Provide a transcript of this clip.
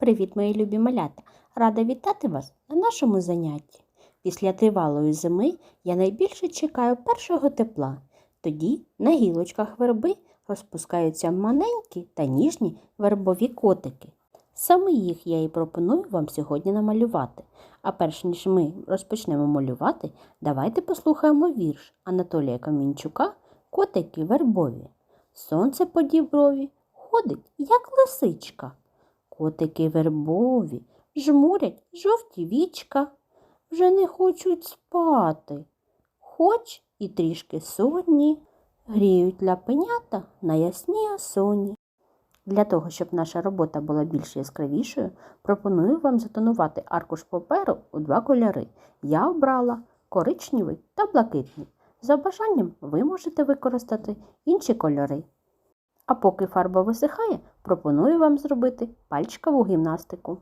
Привіт, мої любі малята! Рада вітати вас на нашому занятті. Після тривалої зими я найбільше чекаю першого тепла. Тоді на гілочках верби розпускаються маленькі та ніжні вербові котики. Саме їх я і пропоную вам сьогодні намалювати. А перш ніж ми розпочнемо малювати, давайте послухаємо вірш Анатолія Камінчука Котики вербові. Сонце по діброві ходить, як лисичка. Котики вербові жмурять жовті вічка, вже не хочуть спати, хоч і трішки сонні, гріють ляпенята на ясній осоні. Для того, щоб наша робота була більш яскравішою, пропоную вам затонувати аркуш паперу у два кольори. Я обрала коричневий та блакитний. За бажанням ви можете використати інші кольори. А поки фарба висихає, пропоную вам зробити пальчикову гімнастику.